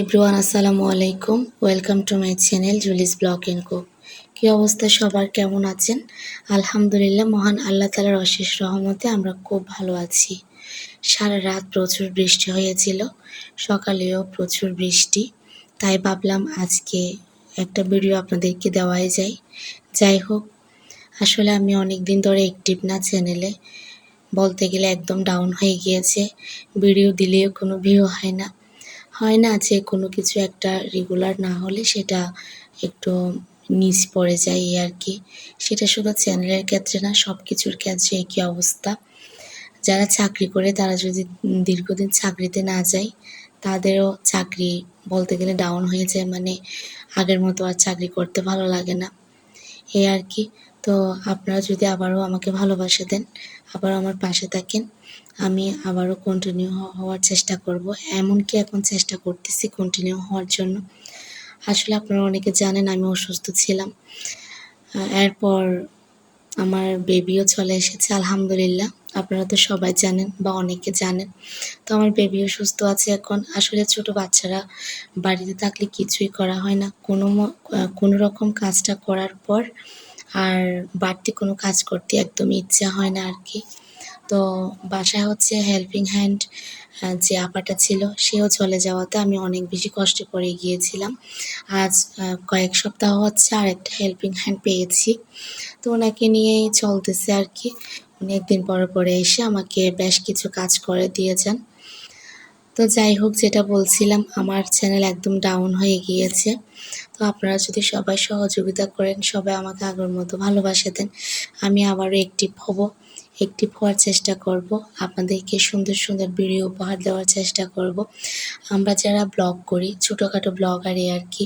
Everyone আসসালামু আলাইকুম welcome to my channel Julie's blog and cook কী অবস্থা? সবার কেমন আছেন? আলহামদুলিল্লাহ, মহান আল্লাহ তালার অশেষ রহমতে আমরা খুব ভালো আছি। সারা রাত প্রচুর বৃষ্টি হয়েছিল, সকালেও প্রচুর বৃষ্টি। তাই ভাবলাম আজকে একটা ভিডিও আপনাদেরকে দেওয়াই যায়। যাই হোক, আসলে আমি অনেক দিন ধরে অ্যাক্টিভ না চ্যানেলে বলতে গেলে একদম ডাউন হয়ে গিয়েছে। ভিডিও দিলেও কোনো ভিউ হয় না। হয় না যে কোনো কিছু একটা রেগুলার না হলে সেটা একটু নিচ পড়ে যায় এই আর কি। সেটা শুধু চ্যানেলের ক্ষেত্রে না, সব কিছুর ক্ষেত্রে একই অবস্থা। যারা চাকরি করে, তারা যদি দীর্ঘদিন চাকরিতে না যায়, তাদেরও চাকরি বলতে গেলে ডাউন হয়ে যায়। মানে আগের মতো আর চাকরি করতে ভালো লাগে না। এই আর কি। তো আপনারা যদি আবারও আমাকে ভালোবাসা দেন আবার আমার পাশে থাকেন, আমি আবারও কন্টিনিউ হওয়ার চেষ্টা করব। এমনকি এখন চেষ্টা করতেছি কন্টিনিউ হওয়ার জন্য। আসলে আপনারা অনেকে জানেন আমি অসুস্থ ছিলাম। এরপর আমার বেবিও চলে এসেছে, আলহামদুলিল্লাহ। আপনারা তো সবাই জানেন বা অনেকে জানেন। তো আমার বেবিও সুস্থ আছে এখন। আসলে ছোট বাচ্চারা বাড়িতে থাকলে কিছুই করা হয় না। কোনো কোনো রকম কাজটা করার পর আর বাড়তি কোনো কাজ করতে একদমই ইচ্ছা হয় না আর কি তো বাসায় হচ্ছে হেল্পিং হ্যান্ড যে আপাটা ছিল, সেও চলে যাওয়াতে আমি অনেক বেশি কষ্টে পড়ে গিয়েছিলাম। আজ কয়েক সপ্তাহ হচ্ছে আর একটা হেল্পিং হ্যান্ড পেয়েছি। তো ওনাকে নিয়েই চলতেছে আর কি উনি একদিন পরে পরে এসে আমাকে বেশ কিছু কাজ করে দিয়ে যান। তো যাই হোক, যেটা বলছিলাম, আমার চ্যানেল একদম ডাউন হয়ে গিয়েছে। তো আপনারা যদি সবাই সহযোগিতা করেন, সবাই আমাকে আগের মতো ভালোবাসা দেন, আমি আবারও অ্যাক্টিভ হব অ্যাক্টিভ হওয়ার চেষ্টা করব, আপনাদেরকে সুন্দর সুন্দর ভিডিও উপহার দেওয়ার চেষ্টা করব। আমরা যারা ব্লগ করি, ছোটোখাটো ব্লগারই আর কি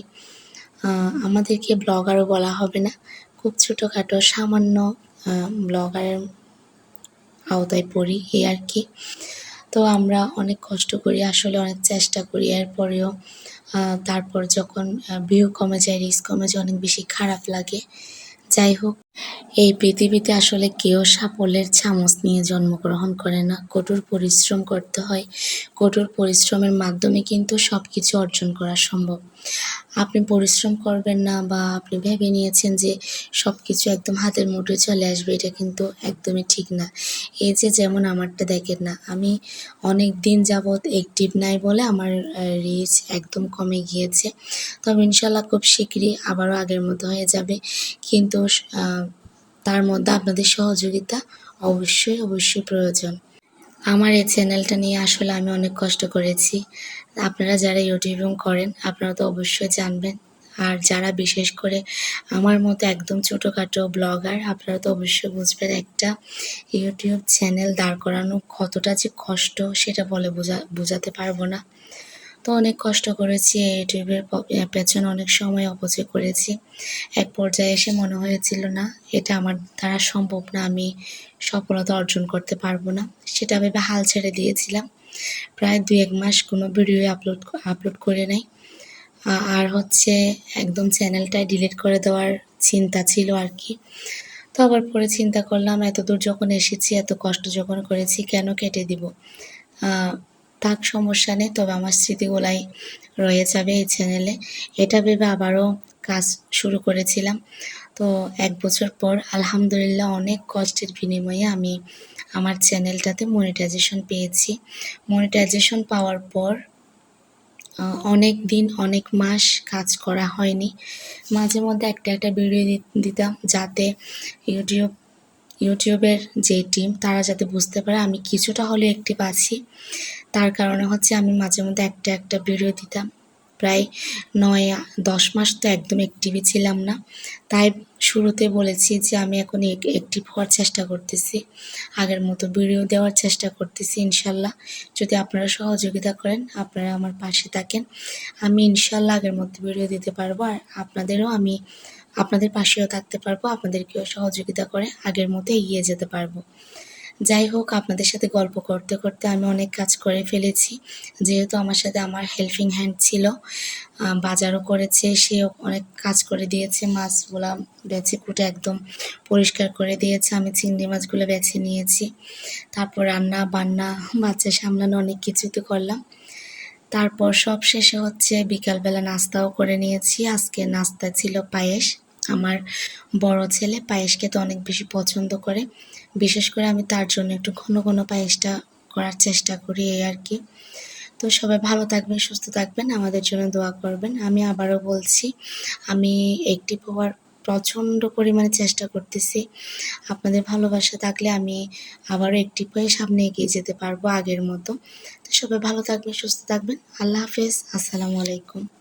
আমাদেরকে ব্লগারও বলা হবে না, খুব ছোটোখাটো, সামান্য ব্লগারের আওতায় পড়ি, এই আর কি। তো আমরা অনেক কষ্ট করি, আসলে অনেক চেষ্টা করি। এরপরেও তারপর যখন ভিউ কমে যায়, রিস্ক কমে যায়, অনেক বেশি খারাপ লাগে। যাই হোক এই পৃথিবীতে আসলে কেউ সাফল্যের চামচ নিয়ে জন্মগ্রহণ করে না। কঠোর পরিশ্রম করতে হয়। কঠোর পরিশ্রমের মাধ্যমে কিন্তু সব কিছু অর্জন করা সম্ভব। আপনি পরিশ্রম করবেন না বা আপনি ভেবে নিয়েছেন যে সব কিছু একদম হাতের মুঠোয় চলে আসবে, এটা কিন্তু একদমই ঠিক না। এই যে যেমন আমারটা দেখেন না, আমি অনেক দিন যাবৎ অ্যাক্টিভ নাই বলে আমার রিচ একদম কমে গিয়েছে। তবে ইনশাল্লাহ খুব শীঘ্রই আবারও আগের মতো হয়ে যাবে। কিন্তু তার মধ্যে আপনাদের সহযোগিতা অবশ্যই অবশ্যই প্রয়োজন। আমার এই চ্যানেলটা নিয়ে আসলে আমি অনেক কষ্ট করেছি। আপনারা যারা ইউটিউবিং করেন, আপনারা তো অবশ্যই জানবেন। আর যারা বিশেষ করে আমার মতো একদম ছোটোখাটো ব্লগার, আপনারা তো অবশ্যই বুঝবেন একটা ইউটিউব চ্যানেল দাঁড় করানো কতটা যে কষ্ট, সেটা বলে বোঝা, বোঝাতে পারব না। তো অনেক কষ্ট করেছি ইউটিউবের পেছনে অনেক সময় অপচয় করেছি। এক পর্যায়ে এসে মনে হয়েছিল না, এটা আমার দ্বারা সম্ভব না, আমি সফলতা অর্জন করতে পারব না। সেটা ভেবে হাল ছেড়ে দিয়েছিলাম। প্রায় দু এক মাস কোনো ভিডিও আপলোড আপলোড করে নেই। আর হচ্ছে একদম চ্যানেলটাই ডিলিট করে দেওয়ার চিন্তা ছিল আর কি। তো আবার পরে চিন্তা করলাম এত দূর যখন এসেছি, এত কষ্ট যখন করেছি, কেন কেটে দিব? থাক, সমস্যা নেই, তবে আমার স্মৃতিগুলাই রয়ে যাবে এই চ্যানেলে এটা ভেবে আবারও কাজ শুরু করেছিলাম। তো এক বছর পর, আলহামদুলিল্লাহ, অনেক কষ্টের বিনিময়ে আমি আমার চ্যানেলটাতে মনিটাইজেশন পেয়েছি। মনিটাইজেশন পাওয়ার পর অনেক দিন, অনেক মাস কাজ করা হয়নি। মাঝে মধ্যে একটা একটা ভিডিও দিতাম যাতে ইউটিউব ইউটিউবের যে টিম, তারা যাতে বুঝতে পারে আমি কিছুটা হলেও একটি পাচ্ছি তার কারণে হচ্ছে আমি মাঝে মধ্যে একটা একটা ভিডিও দিতাম। প্রায় নয়, দশ মাস তো একদম অ্যাক্টিভই ছিলাম না। তাই শুরুতে বলেছি যে আমি এখন অ্যাক্টিভ হওয়ার চেষ্টা করতেছি। আগের মতো ভিডিও দেওয়ার চেষ্টা করতেছি ইনশাল্লাহ। যদি আপনারা সহযোগিতা করেন, আপনারা আমার পাশে থাকেন। আমি ইনশাল্লাহ আগের মতো ভিডিও দিতে পারব। আর আপনাদেরও আমি আপনাদের পাশেও থাকতে পারব, আপনাদেরকেও সহযোগিতা করে আগের মতো এগিয়ে যেতে পারব। যাই হোক, আপনাদের সাথে গল্প করতে করতে আমি অনেক কাজ করে ফেলেছি। যেহেতু আমার সাথে আমার হেল্পিং হ্যান্ড ছিল বাজারও করেছে, সেও অনেক কাজ করে দিয়েছে, মাছগুলো বেছে কুটে একদম পরিষ্কার করে দিয়েছে, আমি চিংড়ি মাছগুলো বেছে নিয়েছি। তারপর রান্না, বান্না, বাচ্চা সামলানো অনেক কিছু তো করলাম। তারপর সব শেষে হচ্ছে বিকালবেলা নাস্তাও করে নিয়েছি। আজকে নাস্তা ছিল পায়েস। আমার বড় ছেলে পায়েস খেতে অনেক বেশি পছন্দ করে। বিশেষ করে আমি তার জন্য একটু ঘন ঘন পায়েসটা করার চেষ্টা করি এই আর কি। তো সবাই ভালো থাকবেন, সুস্থ থাকবেন, আমাদের জন্য দোয়া করবেন। আমি আবারও বলছি, আমি একটি হওয়ার প্রচণ্ড পরিমাণে চেষ্টা করতেছি। আপনাদের ভালোবাসা থাকলে আমি আবারও একটি হয়ে সামনে এগিয়ে যেতে পারব আগের মতো। তো সবাই ভালো থাকবেন, সুস্থ থাকবেন। আল্লাহ হাফেজ, আসসালামু আলাইকুম।